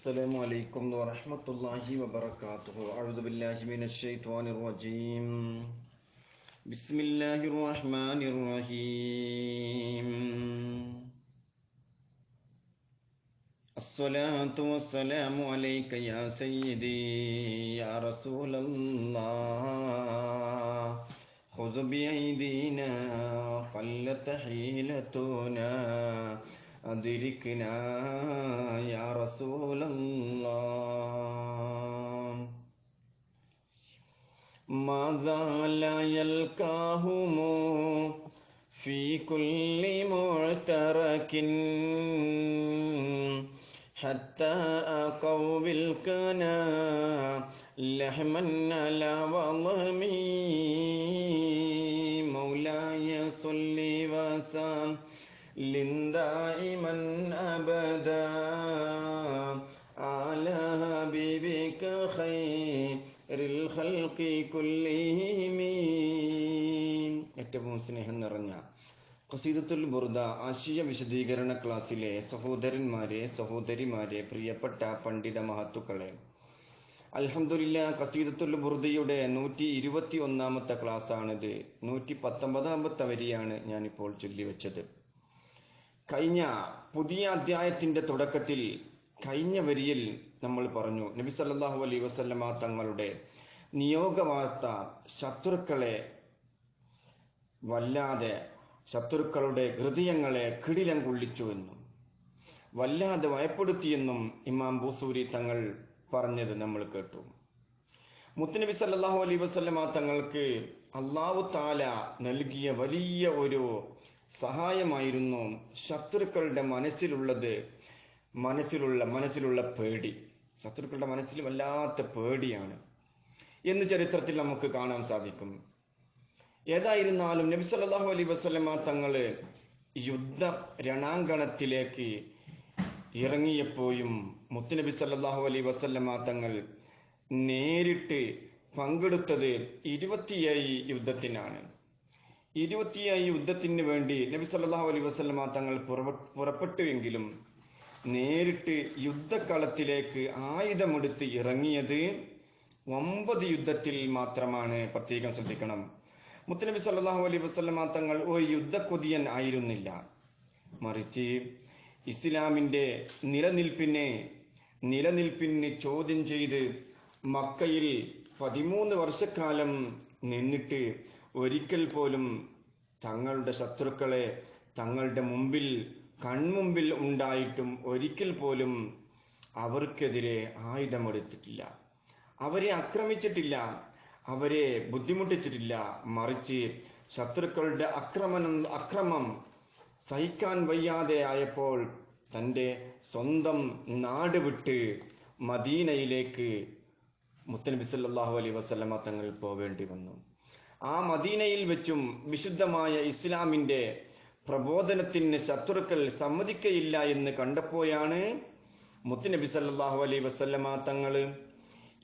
السلام عليكم ورحمة الله وبركاته. أعوذ بالله من الشيطان الرجيم. بسم الله الرحمن الرحيم. الصلاة والسلام عليك يا سيدي يا رسول الله. خذ بأيدينا قلت حيلتنا. أدركنا يا رسول الله. ما زال يلقاهم في كل معترك؟ حتى أقوا بالكنا لحما على وضمي. مولاي صل وسلم ഏറ്റവും സ്നേഹം നിറഞ്ഞ ഖസീദത്തുൽ ബുർദ ആശയ വിശദീകരണ ക്ലാസ്സിലെ സഹോദരന്മാരെ സഹോദരിമാരെ പ്രിയപ്പെട്ട പണ്ഡിത മഹത്തുക്കളെ അലഹമുല്ല ഖസീദത്തുൽ ബുർദയുടെ നൂറ്റി ഇരുപത്തി ഒന്നാമത്തെ ക്ലാസ്സാണിത്. നൂറ്റി പത്തൊമ്പതാമത്തെ വരിയാണ് ഞാനിപ്പോൾ ചൊല്ലിവെച്ചത്. കഴിഞ്ഞ പുതിയ അധ്യായത്തിന്റെ തുടക്കത്തിൽ കഴിഞ്ഞ വരിയിൽ നമ്മൾ പറഞ്ഞു നബി സല്ലാഹു അലൈ വസല്ലമ തങ്ങളുടെ നിയോഗവാർത്ത ശത്രുക്കളെ വല്ലാതെ ശത്രുക്കളുടെ ഹൃദയങ്ങളെ കിടിലം കൊള്ളിച്ചു എന്നും വല്ലാതെ ഭയപ്പെടുത്തിയെന്നും ഇമാം ബൂസൂരി തങ്ങൾ പറഞ്ഞത് നമ്മൾ കേട്ടു. മുത്തനബി സല്ലാഹു അലൈ വസ്ലമ തങ്ങൾക്ക് അള്ളാഹു താല നൽകിയ വലിയ ഒരു സഹായമായിരുന്നു ശത്രുക്കളുടെ മനസ്സിലുള്ളത് മനസ്സിലുള്ള മനസ്സിലുള്ള പേടി. ശത്രുക്കളുടെ മനസ്സിൽ വല്ലാത്ത പേടിയാണ്. എന്ന് ചരിത്രത്തിൽ നമുക്ക് കാണാൻ സാധിക്കും. ഏതായിരുന്നാലും നബി സല്ലാഹു അലൈ വസ്ലമ തങ്ങൾ യുദ്ധ രണാങ്കണത്തിലേക്ക് ഇറങ്ങിയപ്പോഴും മുത്തുനബി സല്ലാഹു അലൈ വസ്ലമ തങ്ങൾ നേരിട്ട് പങ്കെടുത്തത് ഇരുപത്തിയേഴ് യുദ്ധത്തിനാണ്. ഇരുപത്തിയായി യുദ്ധത്തിന് വേണ്ടി നബി സല്ലാഹു അലൈ വസ്ലമ തങ്ങൾ പുറപ്പെട്ടുവെങ്കിലും നേരിട്ട് യുദ്ധക്കളത്തിലേക്ക് ആയുധമെടുത്ത് ഇറങ്ങിയത് ഒമ്പത് യുദ്ധത്തിൽ മാത്രമാണ് പ്രത്യേകം ശ്രദ്ധിക്കണം. മുത്തനബി സല്ലാഹു അലൈഹി വസല്ലമ തങ്ങൾ ഒരു യുദ്ധക്കൊതിയൻ ആയിരുന്നില്ല. മറിച്ച് ഇസ്ലാമിന്റെ നിലനിൽപ്പിനെ നിലനിൽപ്പിന് ചോദ്യം ചെയ്ത് മക്കയിൽ പതിമൂന്ന് വർഷക്കാലം നിന്നിട്ട് ഒരിക്കൽ പോലും തങ്ങളുടെ ശത്രുക്കളെ തങ്ങളുടെ മുമ്പിൽ കൺമുമ്പിൽ ഉണ്ടായിട്ടും ഒരിക്കൽ പോലും അവർക്കെതിരെ ആയുധമെടുത്തിട്ടില്ല. അവരെ ആക്രമിച്ചിട്ടില്ല അവരെ ബുദ്ധിമുട്ടിച്ചിട്ടില്ല. മറിച്ച് ശത്രുക്കളുടെ അക്രമണം അക്രമം സഹിക്കാൻ വയ്യാതെ ആയപ്പോൾ തന്റെ സ്വന്തം നാട് വിട്ട് മദീനയിലേക്ക് മുത്തനബി സല്ലാഹു അലൈ വസ്ലമ തങ്ങൾ പോവേണ്ടി വന്നു. ആ മദീനയിൽ വെച്ചും വിശുദ്ധമായ ഇസ്ലാമിന്റെ പ്രബോധനത്തിന് ശത്രുക്കൾ സമ്മതിക്കയില്ല എന്ന് കണ്ടപ്പോഴാണ് മുത്തുനബി സല്ലാഹു അലൈ വസ്ലമ തങ്ങൾ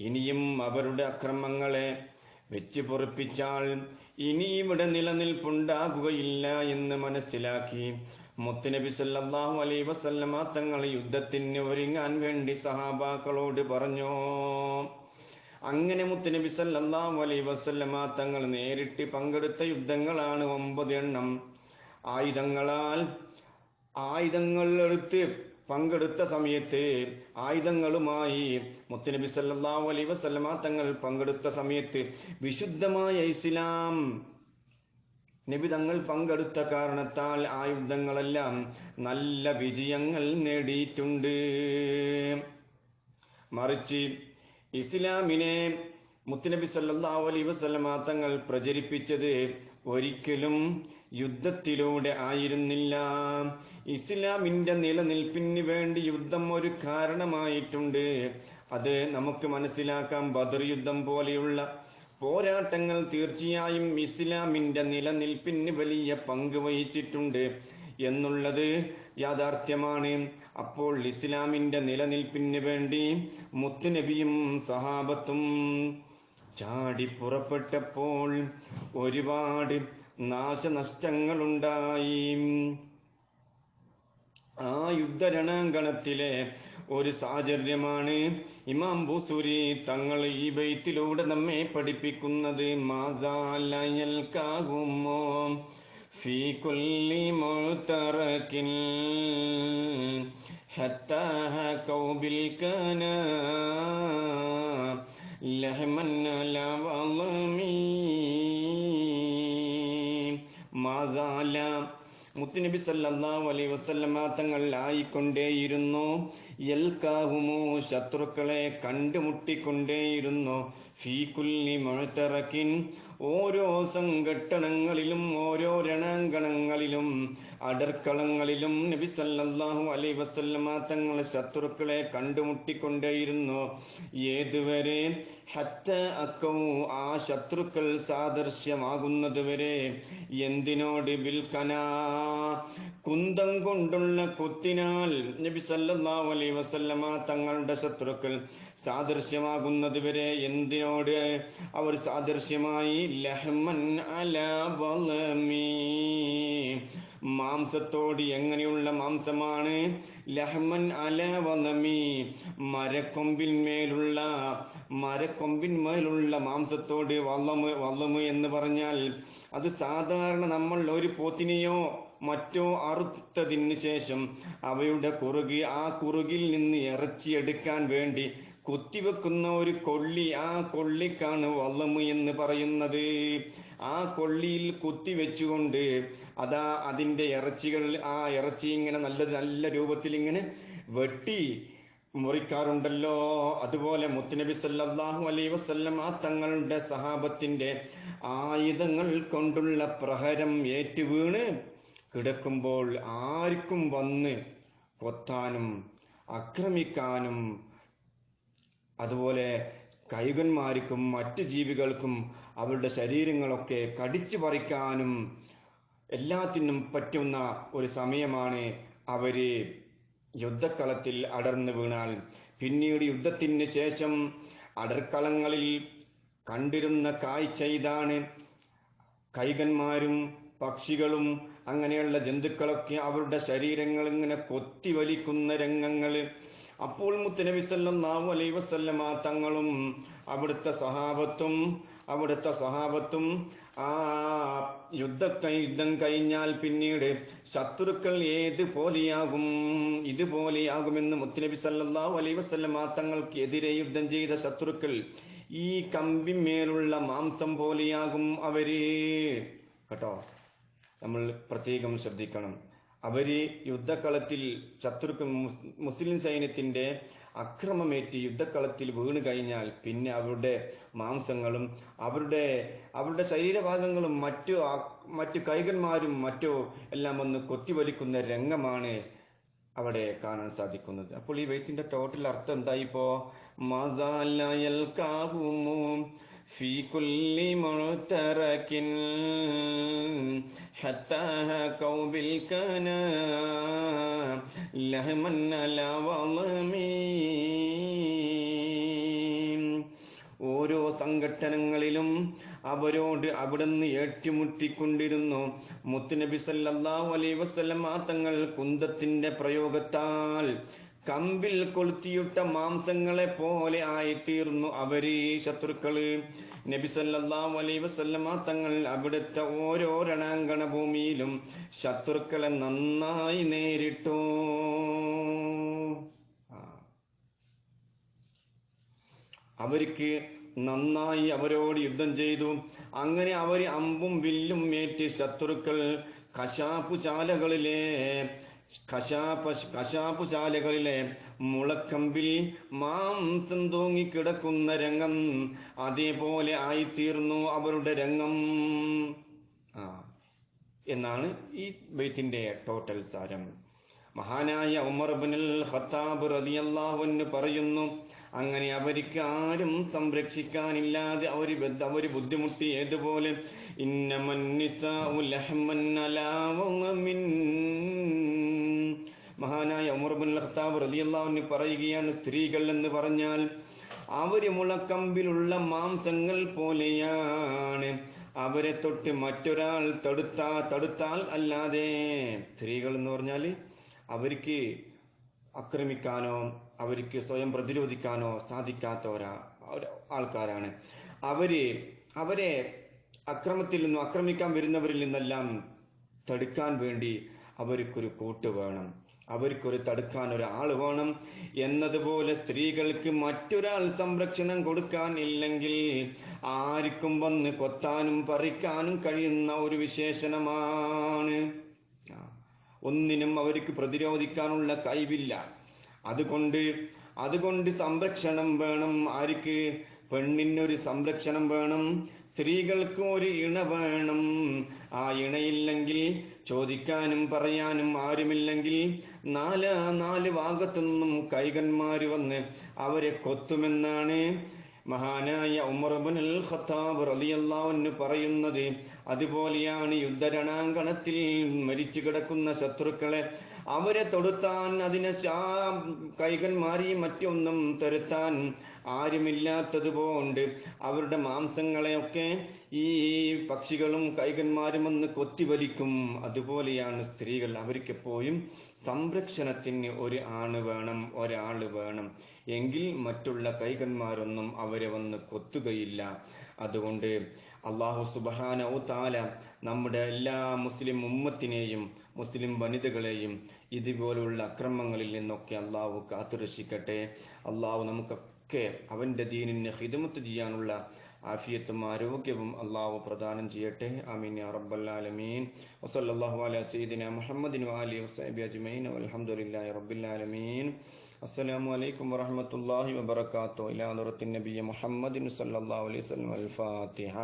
ഇനിയും അവരുടെ അക്രമങ്ങളെ വെച്ച് പൊറപ്പിച്ചാൽ ഇനി ഇവിടെ നിലനിൽപ്പുണ്ടാകുകയില്ല എന്ന് മനസ്സിലാക്കി. മുത്തുനബി സല്ലാഹു അലൈ വസല്ലമ തങ്ങൾ യുദ്ധത്തിന് ഒരുങ്ങാൻ വേണ്ടി സഹാബാക്കളോട് പറഞ്ഞു. അങ്ങനെ മുത്തുനബി സല്ലാഹു അലൈ വസല്ലമ തങ്ങൾ നേരിട്ട് പങ്കെടുത്ത യുദ്ധങ്ങളാണ് ഒമ്പത് എണ്ണം. ആയുധങ്ങളാൽ ആയുധങ്ങൾ എടുത്ത് പങ്കെടുത്ത സമയത്ത് ആയുധങ്ങളുമായി മുത്തനബി സല്ലല്ലാഹു അലൈ വസല്ലമ തങ്ങൾ പങ്കെടുത്ത സമയത്ത് വിശുദ്ധമായ ഇസ്ലാം. നബി തങ്ങൾ പങ്കെടുത്ത കാരണത്താൽ ആയുധങ്ങളെല്ലാം നല്ല വിജയങ്ങൾ നേടിയിട്ടുണ്ട്. മറിച്ച് ഇസ്ലാമിനെ മുത്തനബി സല്ലല്ലാഹു അലൈ വസല്ലമ തങ്ങൾ പ്രചരിപ്പിച്ചത് ഒരിക്കലും യുദ്ധത്തിലൂടെ ആയിരുന്നില്ല. ഇസ്ലാമിന്റെ നിലനിൽപ്പിന് വേണ്ടി യുദ്ധം ഒരു കാരണമായിട്ടുണ്ട്. അത് നമുക്ക് മനസ്സിലാക്കാം. ബദർ യുദ്ധം പോലെയുള്ള പോരാട്ടങ്ങൾ തീർച്ചയായും ഇസ്ലാമിന്റെ നിലനിൽപ്പിന് വലിയ പങ്ക് വഹിച്ചിട്ടുണ്ട് എന്നുള്ളത് യാഥാർത്ഥ്യമാണ്. അപ്പോൾ ഇസ്ലാമിന്റെ നിലനിൽപ്പിന് വേണ്ടി മുത്തുനബിയും സഹാബത്തും ചാടി പുറപ്പെട്ടപ്പോൾ ഒരുപാട് നാശനഷ്ടങ്ങളുണ്ടായി ആ യുദ്ധരണാങ്കണത്തിലെ ഒരു സാഹചര്യമാണ് ഇമാം ബുസൂരി തങ്ങൾ ഈ ബൈത്തിലൂടെ നമ്മെ പഠിപ്പിക്കുന്നത് മാസാലയൽക്കാകുമോ في كل معترك حتى هكوا بالكنا മുത്തുനബി സല്ലല്ലാഹു അലൈഹി വസല്ലമ തങ്ങൾ ആയിക്കൊണ്ടേയിരുന്നു എൽക്കാഹുമോ ശത്രുക്കളെ കണ്ടുമുട്ടിക്കൊണ്ടേയിരുന്നു. ഫീ കുല്ലി മുഴത്തിറക്കിൻ ഓരോ സംഘട്ടനങ്ങളിലും ഓരോ രണാങ്കണങ്ങളിലും അടർക്കളങ്ങളിലും നബി സല്ലല്ലാഹു അലൈഹി വസല്ലമ തങ്ങൾ ശത്രുക്കളെ കണ്ടുമുട്ടിക്കൊണ്ടേയിരുന്നു. ഏതുവരെ? ഹത്ത അക്കവും ആ ശത്രുക്കൾ സാദൃശ്യമാകുന്നതുവരെ. എന്തിനോട് വിൽക്കന? കുന്തം കൊണ്ടുള്ള കുത്തിനാൽ നബി സല്ലല്ലാഹു അലൈഹി വസല്ലമ തങ്ങളുടെ ശത്രുക്കൾ സാദൃശ്യമാകുന്നതുവരെ എന്തിനോട്? അവർ സാദൃശ്യമായി ലഹ്മൻ അല വളമീ മാംസത്തോട് എങ്ങനെയുള്ള മാംസമാണ്? ലഹ്മൻ അല വനമി മരക്കൊമ്പിന്മേലുള്ള മരക്കൊമ്പിന്മേലുള്ള മാംസത്തോട് വള്ളമ് വള്ളമ് എന്ന് പറഞ്ഞാൽ അത് സാധാരണ നമ്മൾ ഒരു പോത്തിനെയോ മറ്റോ അറുത്തതിന് ശേഷം അവയുടെ കുറുകി ആ കുറുകിൽ നിന്ന് ഇറച്ചിയെടുക്കാൻ വേണ്ടി കുത്തിവെക്കുന്ന ഒരു കൊള്ളി ആ കൊള്ളിക്കാണ് വള്ളമ് എന്ന് പറയുന്നത്. ആ കൊള്ളിയിൽ കുത്തി വെച്ചുകൊണ്ട് അതാ അതിന്റെ ഇറച്ചികൾ ആ ഇറച്ചി ഇങ്ങനെ നല്ല നല്ല രൂപത്തിൽ ഇങ്ങനെ വെട്ടി മുറിക്കാറുണ്ടല്ലോ. അതുപോലെ മുത്തുനബി സല്ലാഹു അലൈ വസ്ല്ലം ആ തങ്ങളുടെ സഹാബത്തിന്റെ ആയുധങ്ങൾ കൊണ്ടുള്ള പ്രഹരം ഏറ്റുവീണ് കിടക്കുമ്പോൾ ആർക്കും വന്ന് കൊത്താനും ആക്രമിക്കാനും അതുപോലെ കൈകന്മാർക്കും മറ്റു ജീവികൾക്കും അവരുടെ ശരീരങ്ങളൊക്കെ കടിച്ചു പറിക്കാനും എല്ലാത്തിനും പറ്റുന്ന ഒരു സമയമാണ് അവർ യുദ്ധക്കളത്തിൽ അടർന്നു വീണാൽ. പിന്നീട് യുദ്ധത്തിന് ശേഷം അടർക്കളങ്ങളിൽ കണ്ടിരുന്ന കാഴ്ച ഇതാണ്. കൈകന്മാരും പക്ഷികളും അങ്ങനെയുള്ള ജന്തുക്കളൊക്കെ അവരുടെ ശരീരങ്ങൾ ഇങ്ങനെ കൊത്തിവലിക്കുന്ന രംഗങ്ങൾ. അപ്പോൾ മുത്തനബി സല്ലല്ലാഹു അലൈഹി വസല്ലമ തങ്ങളും അവിടുത്തെ സഹാബത്തും അവിടുത്തെ സഹാബത്തും ആ യുദ്ധ യുദ്ധം കഴിഞ്ഞാൽ പിന്നീട് ശത്രുക്കൾ ഏത് പോലെയാകും ഇതുപോലെയാകുമെന്ന് മുത്തനബി സല്ലല്ലാഹു അലൈഹി വസല്ലമ തങ്ങൾക്ക് യുദ്ധം ചെയ്ത ശത്രുക്കൾ ഈ കമ്പിമേലുള്ള മാംസം പോലെയാകും അവർ. കേട്ടോ? നമ്മൾ പ്രത്യേകം ശ്രദ്ധിക്കണം. അവർ യുദ്ധക്കളത്തിൽ ശത്രുക്കൾ മുസ്ലിം സൈന്യത്തിന്റെ അക്രമമേറ്റ് യുദ്ധക്കളത്തിൽ വീണ് കഴിഞ്ഞാൽ പിന്നെ അവരുടെ മാംസങ്ങളും അവരുടെ അവരുടെ ശരീരഭാഗങ്ങളും മറ്റു മറ്റു കൈകന്മാരും മറ്റു എല്ലാം ഒന്ന് കൊത്തിവലിക്കുന്ന രംഗമാണ് അവിടെ കാണാൻ സാധിക്കുന്നത്. അപ്പോൾ ഈ വെയ്ത്തിന്റെ ടോട്ടൽ അർത്ഥം എന്തായിപ്പോ? മസാലയൽക്കാവുമോ في كل معترك حتى هكوا بالكنا لهما على وظمين ഓരോ സംഘട്ടനങ്ങളിലും അവരോട് അവിടുന്ന് ഏറ്റുമുട്ടിക്കൊണ്ടിരുന്നു മുത്തുനബി സല്ലല്ലാഹു അലൈഹി വസല്ലം ആ തങ്ങൾ കുന്തത്തിന്റെ പ്രയോഗത്താൽ കമ്പിൽ കൊളുത്തിയിട്ട മാംസങ്ങളെ പോലെ ആയിത്തീർന്നു അവർ ഈ ശത്രുക്കൾ. നബി സല്ലല്ലാഹു അലൈഹി വസല്ലമ തങ്ങൾ അവിടുത്തെ ഓരോ രണാങ്കണ ഭൂമിയിലും ശത്രുക്കളെ നന്നായി നേരിട്ടു. അവർക്ക് നന്നായി അവരോട് യുദ്ധം ചെയ്തു. അങ്ങനെ അവർ അമ്പും വില്ലും ഏറ്റ് ശത്രുക്കൾ കശാപ്പുശാലകളിലെ കശാപ കശാപ്പുശാലകളിലെ മുളക്കമ്പിൽ മാംസം തൂങ്ങിക്കിടക്കുന്ന രംഗം അതേപോലെ ആയിത്തീർന്നു അവരുടെ രംഗം. ആ എന്നാണ് ഈ ബൈത്തിന്റെ ടോട്ടൽ സാരം. മഹാനായ ഉമർ ബിനുൽ ഖത്താബ് റളിയല്ലാഹു അൻഹു പറയുന്നു അങ്ങനെ അവർക്ക് ആരും സംരക്ഷിക്കാനില്ലാതെ അവർ അവർ ബുദ്ധിമുട്ടി ഏതുപോലെ ഇന്നമൻ മഹാനായ ഉമർബുൽ ഖത്താബ് അൻഹു പറയുകയാണ് സ്ത്രീകൾ എന്ന് പറഞ്ഞാൽ അവർ മുളക്കമ്പിലുള്ള മാംസങ്ങൾ പോലെയാണ്. അവരെ തൊട്ട് മറ്റൊരാൾ തടുത്താ തടുത്താൽ അല്ലാതെ സ്ത്രീകൾ എന്ന് പറഞ്ഞാൽ അവർക്ക് ആക്രമിക്കാനോ അവർക്ക് സ്വയം പ്രതിരോധിക്കാനോ സാധിക്കാത്ത ഒരാ ആൾക്കാരാണ്. അവർ അവരെ അക്രമത്തിൽ നിന്നും ആക്രമിക്കാൻ വരുന്നവരിൽ നിന്നെല്ലാം തടുക്കാൻ വേണ്ടി അവർക്കൊരു കൂട്ട് വേണം. അവർക്കൊരു തടുക്കാൻ ഒരാൾ വേണം. എന്നതുപോലെ സ്ത്രീകൾക്ക് മറ്റൊരാൾ സംരക്ഷണം കൊടുക്കാൻ ഇല്ലെങ്കിൽ ആർക്കും വന്ന് കൊത്താനും പറിക്കാനും കഴിയുന്ന ഒരു വിശേഷണമാണ്. ഒന്നിനും അവർക്ക് പ്രതിരോധിക്കാനുള്ള കഴിവില്ല. അതുകൊണ്ട് അതുകൊണ്ട് സംരക്ഷണം വേണം. ആർക്ക്? പെണ്ണിനൊരു സംരക്ഷണം വേണം. സ്ത്രീകൾക്ക് ഒരു ഇണ വേണം. ആ ഇണയില്ലെങ്കിൽ ചോദിക്കാനും പറയാനും ആരുമില്ലെങ്കിൽ നാല് നാല് ഭാഗത്തു നിന്നും കൈകന്മാര് വന്ന് അവരെ കൊത്തുമെന്നാണ് മഹാനായ ഉമർബുൽ ഖത്താബ് റളിയല്ലാഹു പറയുന്നത്. അതുപോലെയാണ് യുദ്ധരണാങ്കണത്തിൽ മരിച്ചു കിടക്കുന്ന ശത്രുക്കളെ അവരെ തൊടുത്താൻ അതിനെ കൈകന്മാരെയും മറ്റൊന്നും തരുത്താൻ ആരുമില്ലാത്തതുകൊണ്ട് അവരുടെ മാംസങ്ങളെയൊക്കെ ഈ പക്ഷികളും കൈകന്മാരും ഒന്ന് കൊത്തിവലിക്കും. അതുപോലെയാണ് സ്ത്രീകൾ. അവർക്കെപ്പോഴും സംരക്ഷണത്തിന് ഒരു ആണ് വേണം ഒരാൾ വേണം. എങ്കിൽ മറ്റുള്ള കൈകന്മാരൊന്നും അവരെ വന്ന് കൊത്തുകയില്ല. അതുകൊണ്ട് അള്ളാഹു സുബാന താല നമ്മുടെ എല്ലാ മുസ്ലിം ഉമ്മത്തിനെയും മുസ്ലിം വനിതകളെയും ഇതുപോലുള്ള അക്രമങ്ങളിൽ നിന്നൊക്കെ അള്ളാഹു കാത്തുരക്ഷിക്കട്ടെ. അള്ളാഹു നമുക്കൊക്കെ അവന്റെ ദീനിനെ ഹിദമത്ത് ചെയ്യാനുള്ള ആഫിയത്തും ആരോഗ്യവും അള്ളാഹു പ്രദാനം ചെയ്യട്ടെ. അമീൻ യാ റബ്ബൽ അല സീദിന മുഹമ്മദിൻ വാലി വസൈബി അജ്മൈൻ വൽഹംദുലില്ലാഹി റബ്ബിൽ ആലമീൻ. അസ്സലാമു അലൈക്കും വറഹ്മത്തുള്ളാഹി വബറകാതുഹു ഇലാ നുറത്തിൻ നബിയ മുഹമ്മദിൻ സല്ലല്ലാഹു അലൈഹി വസല്ലം. അൽ ഫാത്തിഹ.